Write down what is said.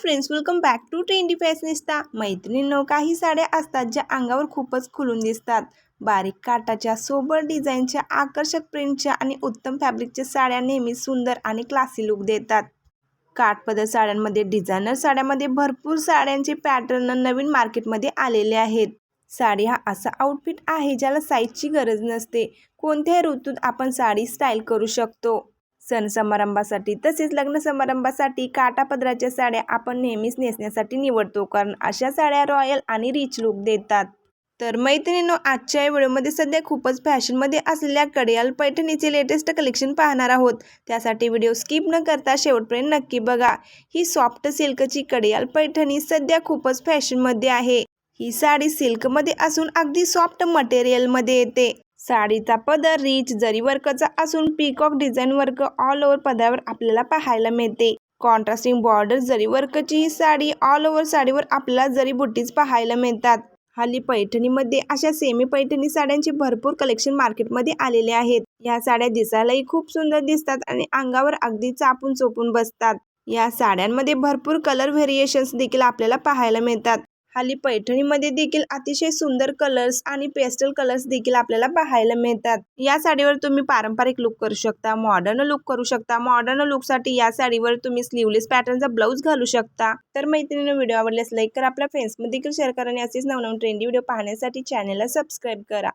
Friends welcome back to trendy fashionista मैत्रिणींनो काही साड्या असतात ज्या अंगावर खूपच खुलून दिसतात. बारीक काटाच्या सोबर डिझाईनच्या आकर्षक प्रिंटच्या आणि उत्तम फॅब्रिकच्या साड्या नेहमी सुंदर आणि क्लासी लुक देतात. काठपदर साड्यांमध्ये डिझायनर साड्यामध्ये भरपूर साड्यांचे पॅटर्न नवीन मार्केटमध्ये आलेले आहेत. साडी हा असा आउटफिट आहे ज्याला साईजची गरज नसते. कोणत्याही ऋतूत आपण साडी स्टाईल करू शकतो. सण समारंभासाठी तसेच लग्न समारंभासाठी काटापदराच्या साड्या आपण नेहमीच नेसण्यासाठी निवडतो कारण अशा साड्या रॉयल आणि रिच लुक देतात. तर मैत्रिणींनो आजच्या या व्हिडिओमध्ये सध्या खूपच फॅशनमध्ये असलेल्या कडियाल पैठणीचे लेटेस्ट कलेक्शन पाहणार आहोत. त्यासाठी व्हिडिओ स्किप न करता शेवटपर्यंत नक्की बघा. ही सॉफ्ट सिल्कची कडियाल पैठणी सध्या खूपच फॅशनमध्ये आहे. ही साडी सिल्कमध्ये असून अगदी सॉफ्ट मटेरियलमध्ये येते. साडीचा पदर रिच जरी वर्कचा असून peacock design work all over पदरावर आपल्याला पाहायला मिळते. कॉन्ट्रास्टिंग बॉर्डर जरी वर्कची ही साडी ऑल ओव्हर साडीवर आपल्याला जरी बुटीज पाहायला मिळतात. हल्ली पैठणीमध्ये अशा सेमी पैठणी साड्यांचे भरपूर कलेक्शन मार्केटमध्ये आलेले आहेत. या साड्या दिसायलाही खूप सुंदर दिसतात आणि अंगावर अगदी चापून चोपून बसतात. या साड्यांमध्ये भरपूर कलर व्हेरिएशन्स देखील आपल्याला पाहायला मिळतात. हल्ली पैठणीमध्ये देखील अतिशय सुंदर कलर्स आणि पेस्टल कलर्स देखील आपल्याला पाहायला मिळतात. या साडीवर तुम्ही पारंपरिक लुक करू शकता मॉडर्न लुक करू शकता. मॉडर्न लुकसाठी या साडीवर तुम्ही स्लीवलेस पॅटर्नचा ब्लाऊज घालू शकता. तर मैत्रिणी व्हिडिओ आवडल्यास लाईक करा. आपल्या फ्रेंड्समध्ये देखील शेअर करा आणि असेच नवनवीन ट्रेंडी व्हिडिओ पाहण्यासाठी चॅनलला सबस्क्राईब करा.